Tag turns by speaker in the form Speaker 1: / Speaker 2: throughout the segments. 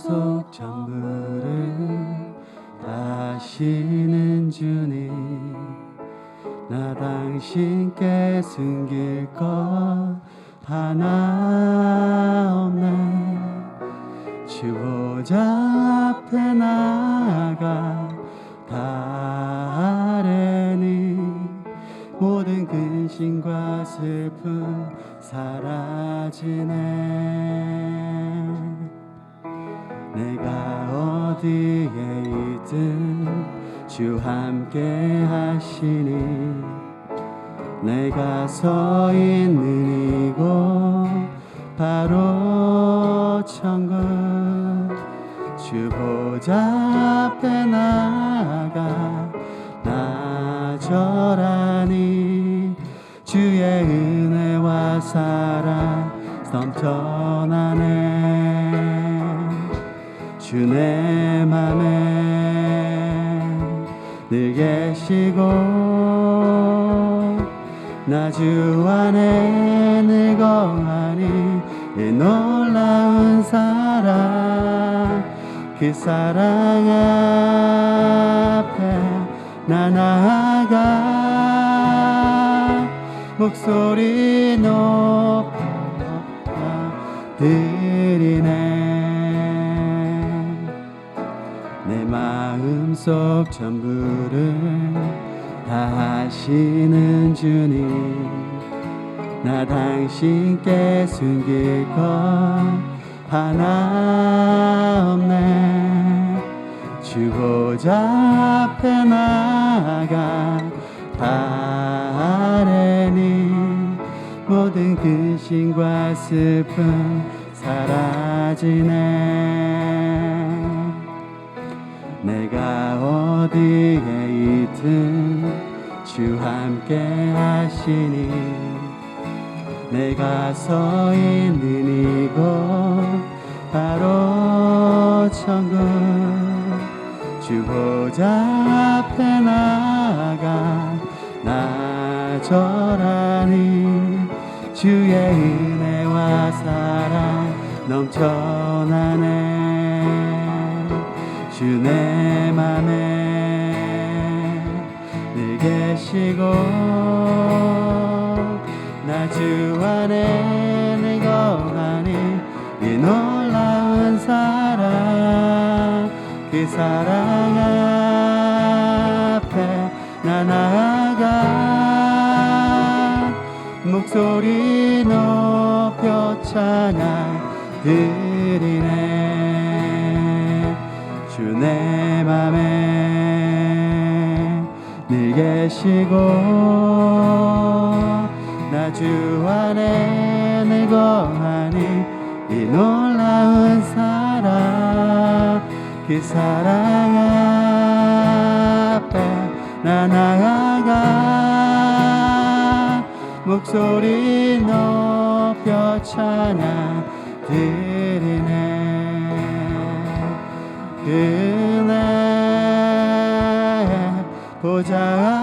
Speaker 1: 마음속 전부를 다시는 주님 나 당신께 숨길 서 있는 이곳 바로 천국 주 보좌 앞에 나아가 나절하니 주의 은혜와 사랑 넘쳐나네. 주내 맘에 늘 계시고 나 주 안에 늘 거하니 이 놀라운 사랑 그 사랑 앞에 나 나아가 목소리 높여 드리네. 내 마음속 전부를 다 하시는 주님 나 당신께 숨길 것 하나 없네. 주 보좌 앞에 나가 바래니 모든 근심과 슬픔 사라지네. 내가 있든 주 함께 하시니 내가 서 있는 이곳 바로 천국 주 보좌 앞에 나아가 나절하니 주의 은혜와 사랑 넘쳐나네 주 내 맘에 늘 계시고 나 주 안에 늘 거하니 이 놀라운 사랑 그 사랑 앞에 나 나아가 목소리 높여 찬양 드리네. 주내 맘에 늘 계시고 나 주 안에 늘 거하니 이 놀라운 사랑 그 사랑 앞에 나 나아가 목소리 높여 찬양 드리네. 그 보좌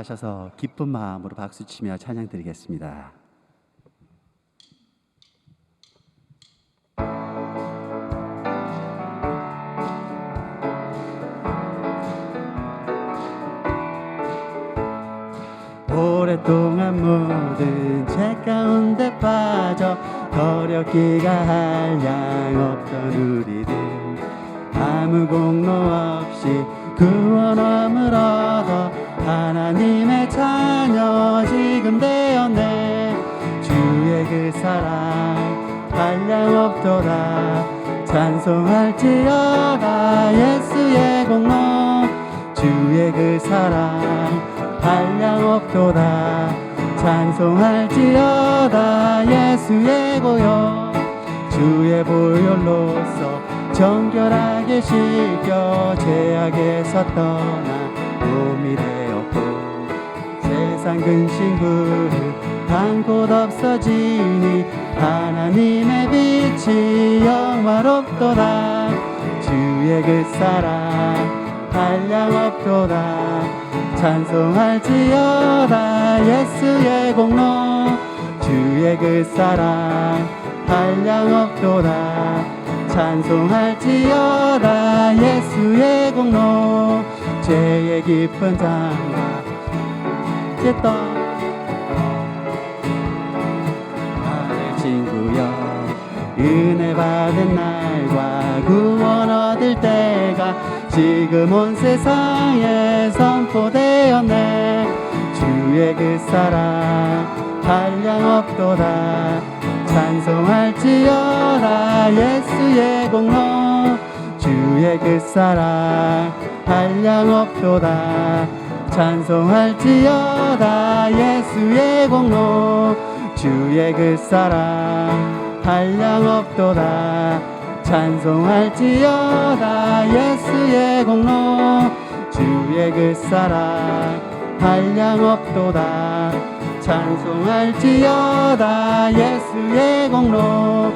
Speaker 1: 일어나셔서 기쁜 마음으로 박수치며 찬양 드리겠습니다. 오랫동안 모든 죄 가운데 빠져 더럽기가 한량 없던 우리들. 아무 공로 없이 구원함을 얻어 하나님의 자녀 지금 되었네. 주의 그 사랑 한량 없도다 찬송할지어다. 예수의 공로. 주의 그 사랑 한량 없도다 찬송할지어다. 예수의 보혈. 주의 보혈로서 정결하게 씻겨 죄악에서 떠나 몸이 되었고 세상 근심구 한곳 없어지니 하나님의 빛이 영화롭도다. 주의 그 사랑 한량없도다. 찬송할지어다 예수의 공로. 주의 그 사랑 한량없도다. 찬송할지어다 예수의 공로. 죄의 깊은 장막 깼던 나의 친구여 은혜 받은 날과 구원 얻을 때가 지금 온 세상에 선포되었네. 주의 그 사랑 한량없도다. 찬송할지어다. 예수의 공로. 주의 그 사랑 한량없도다 찬송할지어다 예수의 공로. 주의 그 사랑 한량없도다. 찬송할지어다 예수의 공로. 주의 그 사랑 한량없도다. 찬송할지어다 예수의 공로.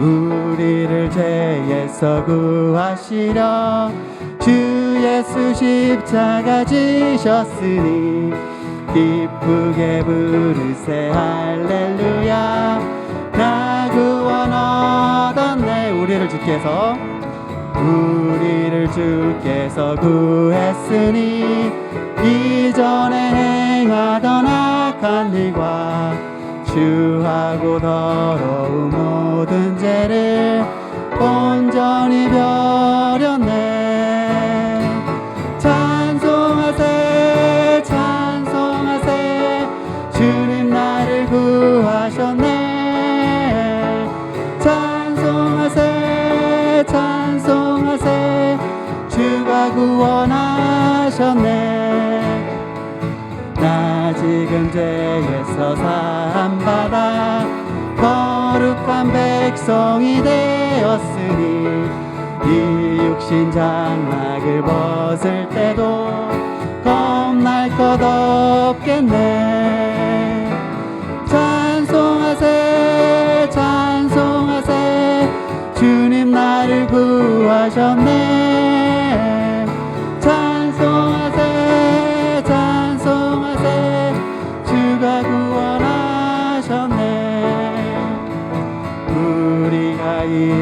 Speaker 1: 우리를 죄에서 구하시려 주 예수 십자가 지셨으니 기쁘게 부르세. 할렐루야. 나 구원 얻었네. 우리를 주께서 우리를 주께서 구했으니 이전에 행하던 악한 일과 주하고 더러운 모든 죄를 온전히 버 거룩한 백성이 되었으니 이 육신 장막을 벗을 때도 겁날 것 없겠네. 찬송하세 찬송하세. 주님 나를 구하셨네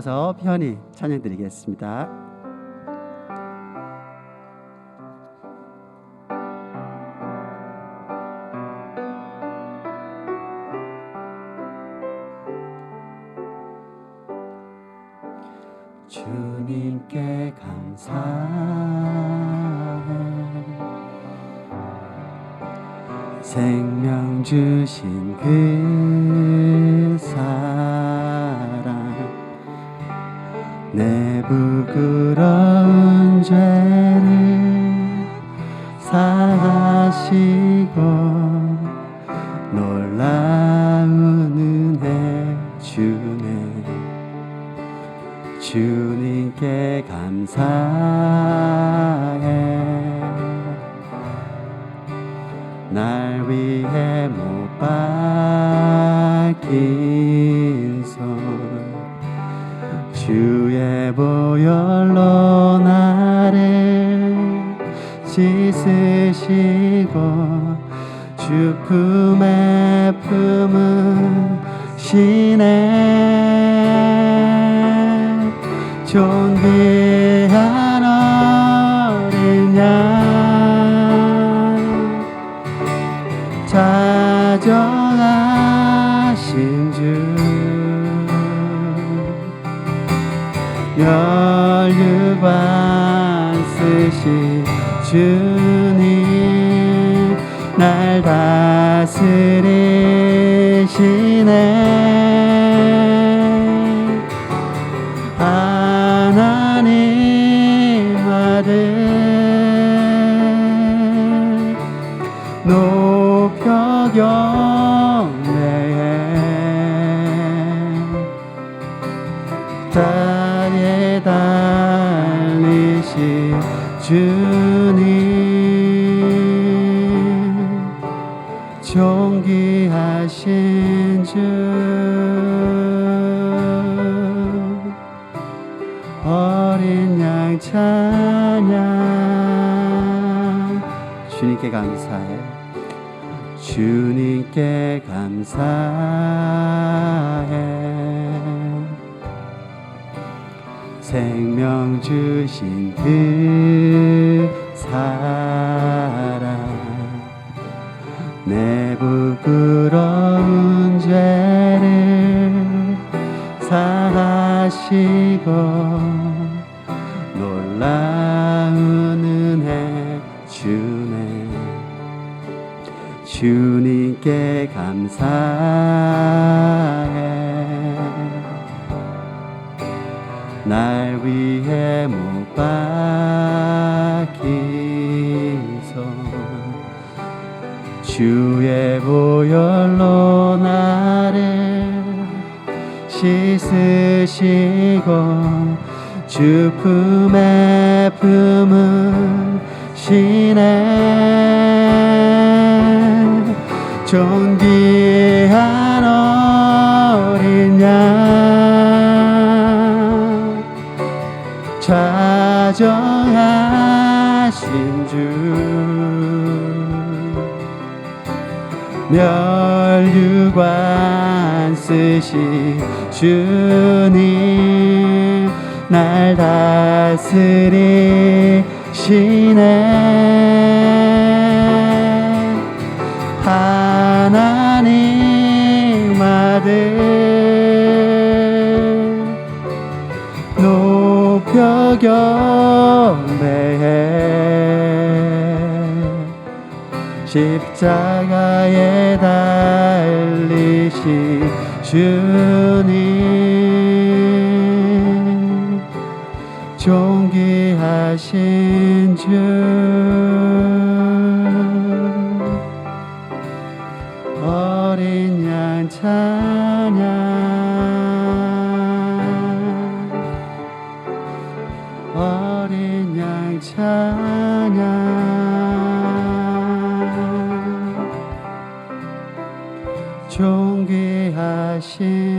Speaker 1: 앉으셔서 편히 찬양 드리겠습니다. 주님께 감사해. 생명 주신 그 내 부끄러운 죄를 사하시고 자정하신 주. 멸류관 쓰신 주님 날 다스리시네. 하나님 아들 경배해 땅에 달리신 주님 존귀하신 주 어린 양 찬양. 주님께 감사해 주님께 감사해. 생명 주신 그 사랑 내 부끄러운 죄를 사하시고 놀라운 주님께 감사해. 날 위해 못 박히소. 주의 보혈로 나를 씻으시고 주 품에 품으시네 존귀한 어린 양 자정하신 주 멸류관 쓰시 주님 날 다스리시네 십자가에 달리신 주님. 존귀하신 주. 어린 양 찬양. 어린 양 찬양 존